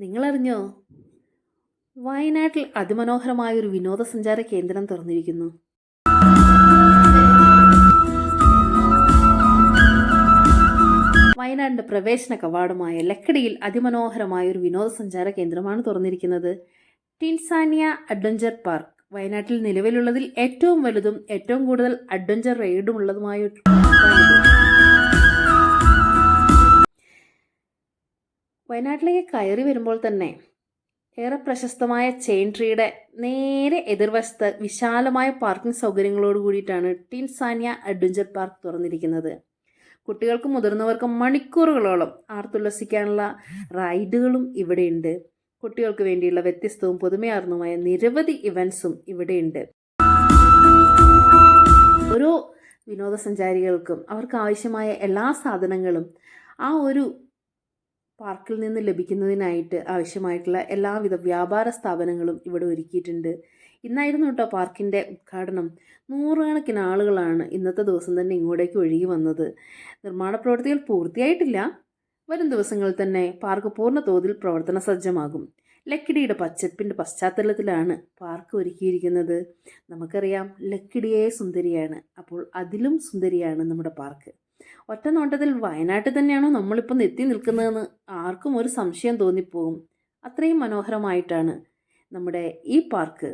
അറിഞ്ഞോ വയനാട്ടിൽ അതിമനോഹരമായ ഒരു വിനോദസഞ്ചാര കേന്ദ്രം തുറന്നിരിക്കുന്നു. വയനാടിന്റെ പ്രവേശന കവാടമായ ലക്കടിയിൽ അതിമനോഹരമായ ഒരു വിനോദസഞ്ചാര കേന്ദ്രമാണ് തുറന്നിരിക്കുന്നത്. Tinzania adventure park. വയനാട്ടിൽ നിലവിലുള്ളതിൽ ഏറ്റവും വലുതും ഏറ്റവും കൂടുതൽ അഡ്വഞ്ചർ റൈഡും ഉള്ളതുമായ വയനാട്ടിലേക്ക് കയറി വരുമ്പോൾ തന്നെ ഏറെ പ്രശസ്തമായ ചെയിൻ ട്രീയുടെ നേരെ എതിർവശത്ത് വിശാലമായ പാർക്കിംഗ് സൗകര്യങ്ങളോട് കൂടിയിട്ടാണ് ടീൻ സാനിയ അഡ്വഞ്ചർ പാർക്ക് തുറന്നിരിക്കുന്നത്. കുട്ടികൾക്കും മുതിർന്നവർക്കും മണിക്കൂറുകളോളം ആർത്തുല്ലസിക്കാനുള്ള റൈഡുകളും ഇവിടെയുണ്ട്. കുട്ടികൾക്ക് വേണ്ടിയുള്ള വ്യത്യസ്തവും പുതുമയാർന്നതുമായ നിരവധി ഇവൻസും ഇവിടെയുണ്ട്. ഓരോ വിനോദസഞ്ചാരികൾക്കും അവർക്ക് ആവശ്യമായ എല്ലാ സാധനങ്ങളും ആ ഒരു പാർക്കിൽ നിന്ന് ലഭിക്കുന്നതിനായിട്ട് ആവശ്യമായിട്ടുള്ള എല്ലാവിധ വ്യാപാര സ്ഥാപനങ്ങളും ഇവിടെ ഒരുക്കിയിട്ടുണ്ട്. ഇന്നായിരുന്നു കേട്ടോ പാർക്കിന്റെ ഉദ്ഘാടനം. നൂറുകണക്കിന് ആളുകളാണ് ഇന്നത്തെ ദിവസം തന്നെ ഇങ്ങോട്ടേക്ക് ഒഴുകി വന്നത്. നിർമ്മാണ പ്രവൃത്തികൾ പൂർത്തിയായിട്ടില്ല. വരും ദിവസങ്ങളിൽ തന്നെ പാർക്ക് പൂർണ തോതിൽ പ്രവർത്തന സജ്ജമാകും ലക്കിടിയുടെ പച്ചപ്പിന്റെ പശ്ചാത്തലത്തിലാണ് പാർക്ക് ഒരുക്കിയിരിക്കുന്നത്. നമുക്കറിയാം ലക്കിടിയെ സുന്ദരിയാണ്. അപ്പോൾ അതിലും സുന്ദരിയാണ് നമ്മുടെ പാർക്ക്. ഒറ്റ നോട്ടത്തിൽ വയനാട്ടിൽ തന്നെയാണോ നമ്മളിപ്പം എത്തി നിൽക്കുന്നതെന്ന് ആർക്കും ഒരു സംശയം തോന്നിപ്പോകും. അത്രയും മനോഹരമായിട്ടാണ് നമ്മുടെ ഈ പാർക്ക്